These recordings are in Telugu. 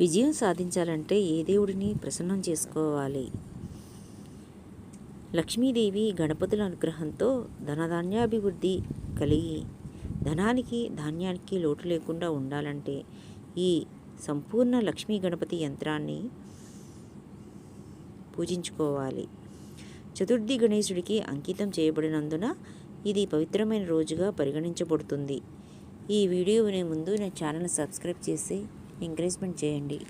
విజయం సాధించాలంటే ఏ దేవుడిని ప్రసన్నం చేసుకోవాలి? లక్ష్మీదేవి గణపతుల అనుగ్రహంతో ధనధాన్యాభివృద్ధి కలిగి ధనానికి ధాన్యానికి లోటు లేకుండా ఉండాలంటే ఈ సంపూర్ణ లక్ష్మీ గణపతి యంత్రాన్ని పూజించుకోవాలి. చతుర్థి గణేశుడికి అంకితం చేయబడినందున ఇది పవిత్రమైన రోజుగా పరిగణించబడుతుంది. ఈ వీడియో వినే ముందు నా ఛానల్ సబ్స్క్రైబ్ చేసి ఎంకరేజ్మెంట్ చేయండి.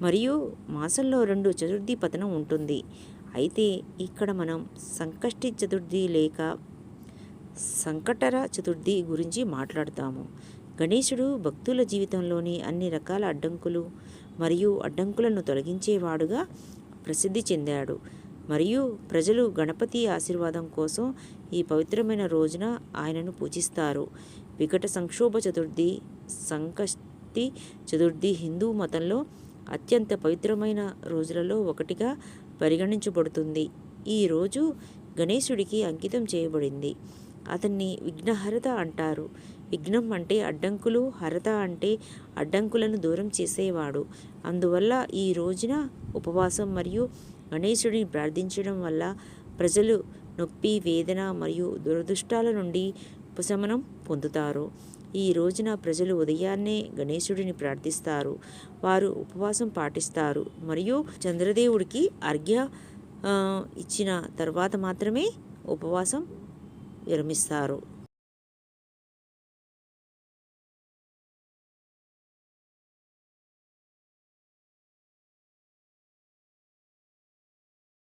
మరియు మాసంలో రెండు చతుర్థి పతనం ఉంటుంది. అయితే ఇక్కడ మనం సంకష్టి చతుర్థి లేక సంకటర చతుర్థి గురించి మాట్లాడతాము. గణేశుడు భక్తుల జీవితంలోని అన్ని రకాల అడ్డంకులు మరియు అడ్డంకులను తొలగించేవాడుగా ప్రసిద్ధి చెందాడు. మరియు ప్రజలు గణపతి ఆశీర్వాదం కోసం ఈ పవిత్రమైన రోజున ఆయనను పూజిస్తారు. వికట సంక్షోభ చతుర్థి సంకష్టి చతుర్థి హిందూ మతంలో అత్యంత పవిత్రమైన రోజులలో ఒకటిగా పరిగణించబడుతుంది. ఈ రోజు గణేశుడికి అంకితం చేయబడింది. అతన్ని విఘ్నహరత అంటారు. విఘ్నం అంటే అడ్డంకులు హరత అంటే అడ్డంకులను దూరం చేసేవాడు. అందువల్ల ఈ రోజున ఉపవాసం మరియు గణేశుడిని ప్రార్థించడం వల్ల ప్రజలు నొప్పి వేదన మరియు దురదృష్టాల నుండి ఉపశమనం పొందుతారు. ఈ రోజున ప్రజలు ఉదయాన్నే గణేశుడిని ప్రార్థిస్తారు. వారు ఉపవాసం పాటిస్తారు మరియు చంద్రదేవుడికి అర్ఘ్య ఇచ్చిన తర్వాత మాత్రమే ఉపవాసం విరమిస్తారు.